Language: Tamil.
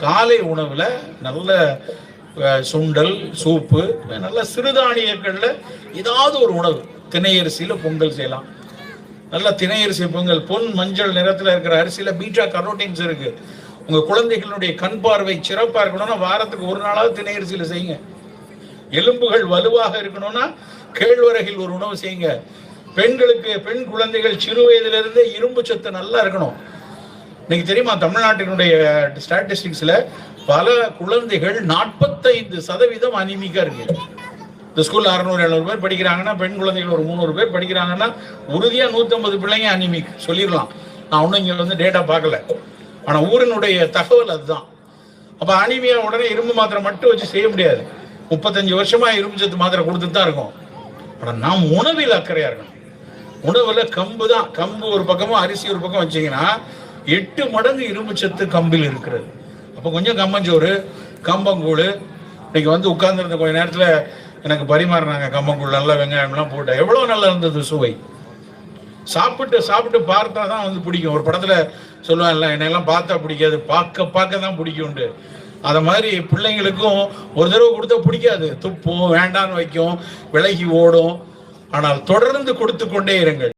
காலை உணவுல நல்ல சுண்டல் சூப்பு நல்ல சிறுதானியங்கள்ல ஏதாவது ஒரு உணவு. திணையரிசியில பொங்கல் செய்யலாம். நல்ல திணையரிசி பொங்கல் பொன் மஞ்சள் நிறத்துல இருக்கிற அரிசியில பீட்டா கரோட்டின்ஸ் இருக்கு. உங்க குழந்தைகளுடைய கண் பார்வை சிறப்பா இருக்கணும்னா வாரத்துக்கு ஒரு நாளாவது திணையரிசியில செய்யுங்க. எலும்புகள் வலுவாக இருக்கணும்னா கேழ்வரகில் ஒரு உணவு செய்யுங்க. பெண்களுக்கு பெண் குழந்தைகள் சிறு வயதிலிருந்தே இரும்பு சத்து நல்லா இருக்கணும். இன்னைக்கு தெரியுமா தமிழ்நாட்டினுடைய ஸ்டாட்டிஸ்டிக்ஸ்ல பல குழந்தைகள் நாற்பத்தைந்து சதவீதம் அனிமிக்கா இருக்கு. இந்த ஸ்கூல்ல அறுநூறு எழுநூறு பேர் படிக்கிறாங்கன்னா பெண் குழந்தைகள் ஒரு முந்நூறு பேர் படிக்கிறாங்கன்னா உறுதியா 150 பிள்ளைங்க அனிமிக். சொல்லிடலாம். நான் ஒன்றும் இங்க வந்து டேட்டா பார்க்கல. ஆனா ஊரினுடைய தகவல் அதுதான். அப்ப அனிமியா உடனே இரும்பு மாத்திரை மட்டும் வச்சு செய்ய முடியாது. முப்பத்தஞ்சு வருஷமா இரும்பு சத்து மாத்திரை கொடுத்துட்டு தான் இருக்கும். ஆனா நாம் உணவில் அக்கறையா இருக்கணும். உணவுல கம்பு தான். கம்பு ஒரு பக்கமும் அரிசி ஒரு பக்கம் வச்சீங்கன்னா எட்டு மடங்கு இரும்பு சத்து கம்பில் இருக்கிறது. அப்போ கொஞ்சம் கம்மஞ்சோறு கம்பங்கூழ் இன்னைக்கு வந்து உட்கார்ந்துருந்த கொஞ்ச நேரத்துல எனக்கு பரிமாறினாங்க கம்பங்கூழ் நல்லா வெங்காயம்லாம் போட்டு. எவ்வளவு நல்லா இருந்தது சுவை. சாப்பிட்டு சாப்பிட்டு பார்த்தா தான் வந்து பிடிக்கும். ஒரு படத்துல சொல்லுவாங்கல்ல என்னையெல்லாம் பார்த்தா பிடிக்காது பார்க்க பார்க்க தான் பிடிக்கும்ண்டு அதை மாதிரி பிள்ளைங்களுக்கும் ஒரு தடவை கொடுத்தா பிடிக்காது. துப்பும் வேண்டான்னு வைக்கும் விலகி ஓடும். ஆனால் தொடர்ந்து கொடுத்து கொண்டே இருங்கள்.